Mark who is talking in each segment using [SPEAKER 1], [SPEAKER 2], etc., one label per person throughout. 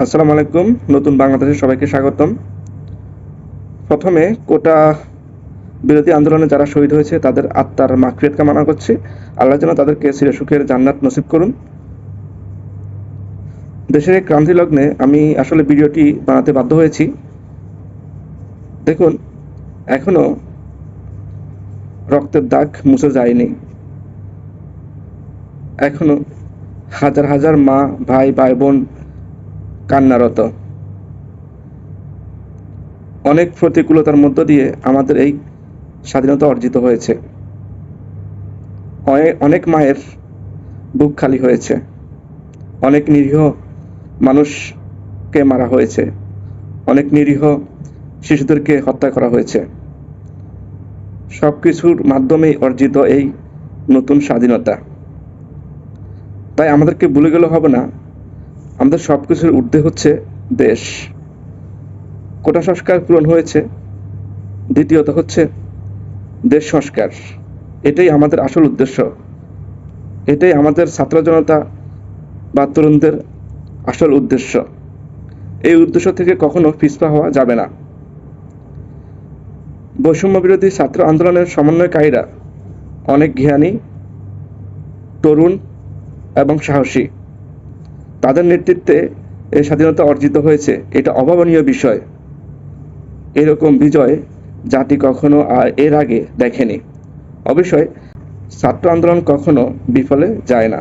[SPEAKER 1] আসসালামু আলাইকুম নতুন বাংলাদেশের সবাইকে স্বাগতম। প্রথমে কোটা বিরোধী আন্দোলনে যারা শহীদ হয়েছে, তাদের আত্মার মাকফিয়ত কামনা করছি। আল্লাহ যেন তাদেরকে চিরে সুখের জান্নাত নসিব করুন। দেশের এই ক্রান্তি লগ্নে আমি আসলে ভিডিওটি বানাতে বাধ্য হয়েছি। দেখুন, এখনও রক্তের দাগ মুছে যায়নি। এখনও হাজার হাজার মা, ভাই ভাই, বোন কান্নারত। অনেক প্রতিকূলতার মধ্য দিয়ে আমাদের এই স্বাধীনতা অর্জিত হয়েছে। অনেক মায়ের বুক খালি হয়েছে। অনেক নিরীহ মানুষকে মারা হয়েছে। অনেক নিরীহ শিশুদেরকে হত্যা করা হয়েছে। সব কিছুর মাধ্যমেই অর্জিত এই নতুন স্বাধীনতা। তাই আমাদেরকে ভুলে গেলে হবে না আমাদের সব কিছুর ঊর্ধ্বে হচ্ছে দেশ। কোটা সংস্কার পূরণ হয়েছে। দ্বিতীয়ত হচ্ছে দেশ সংস্কার। এটাই আমাদের আসল উদ্দেশ্য। এটাই আমাদের ছাত্র জনতা বা তরুণদের আসল উদ্দেশ্য। এই উদ্দেশ্য থেকে কখনো পিছপা হওয়া যাবে না। বৈষম্য বিরোধী ছাত্র আন্দোলনের সমন্বয়কারীরা অনেক জ্ঞানী, তরুণ এবং সাহসী। তাদের নেতৃত্বে এই স্বাধীনতা অর্জিত হয়েছে। এটা অভাবনীয় বিষয়। এরকম বিজয় জাতি কখনো আর এর আগে দেখেনি। অবশ্যই ছাত্র আন্দোলন কখনো বিফলে যায় না।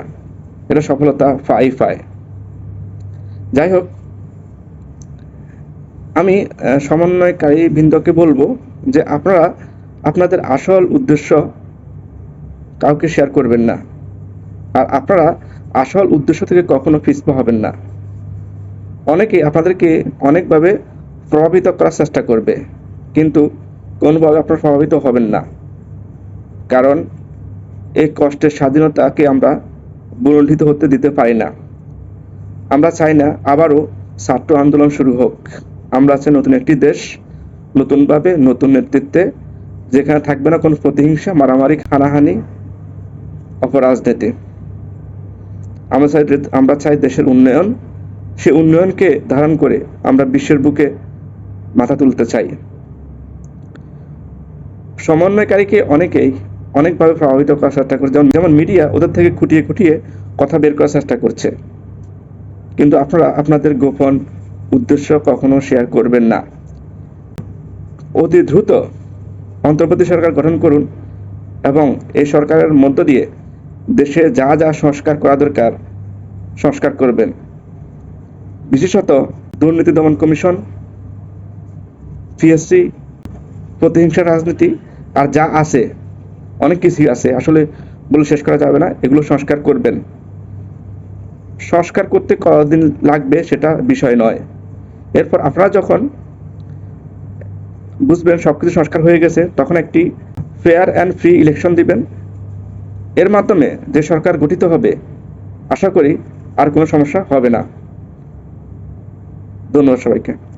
[SPEAKER 1] এটা সফলতা ফাই ফাই। যাই হোক, আমি সমন্বয়কারী বৃন্দকে বলব যে আপনারা আপনাদের আসল উদ্দেশ্য কাউকে শেয়ার করবেন না। আর আপনারা আসল উদ্দেশ্য থেকে কখনো পিছপা হবেন না। অনেকে আপনাদেরকে অনেকভাবে প্রভাবিত করার চেষ্টা করবে, কিন্তু কোনোভাবে আপনারা প্রভাবিত হবেন না। কারণ এই কষ্টের স্বাধীনতাকে আমরা বুলণ্ডিত হতে দিতে পারি না। আমরা চাই না আবারও ছাত্র আন্দোলন শুরু হোক। আমরা চাই নতুন একটি দেশ, নতুনভাবে নতুন নেতৃত্বে, যেখানে থাকবে না কোনো প্রতিহিংসা, মারামারি, হানাহানি, অপরাজনীতি। আমরা চাই আমরা চাই দেশের উন্নয়ন। সে উন্নয়নকে ধারণ করে আমরা বিশ্বের বুকে মাথা তুলতে চাই। সমন্বয়কারীকে অনেকেই অনেকভাবে প্রভাবিত করার চেষ্টা করছে। যেমন যেমন মিডিয়া ওদের থেকে খুঁটিয়ে খুঁটিয়ে কথা বের করার চেষ্টা করছে। কিন্তু আপনারা, আপনাদের গোপন উদ্দেশ্য কখনো শেয়ার করবেন না। অতি দ্রুত অন্তর্বর্তী সরকার গঠন করুন এবং এই সরকারের মধ্য দিয়ে দেশে যা যা সংস্কার করা দরকার, সংস্কার করবেন। বিশেষত দুর্নীতি দমন কমিশন পিএসসি প্রতিহিংসা রাজনীতি, আর যা আছে, অনেক কিছুই আছে। আসলে বলে শেষ করা যাবে না, এগুলো সংস্কার করবেন। সংস্কার করতে কতদিন লাগবে সেটা বিষয় নয়। এরপর আপনারা যখন বুঝবেন সব কিছু সংস্কার হয়ে গেছে, তখন একটি ফেয়ার অ্যান্ড ফ্রি ইলেকশন দিবেন। এর মাধ্যমে যে সরকার গঠিত হবে, আশা করি আর কোনো সমস্যা হবে না। ধন্যবাদ সবাইকে।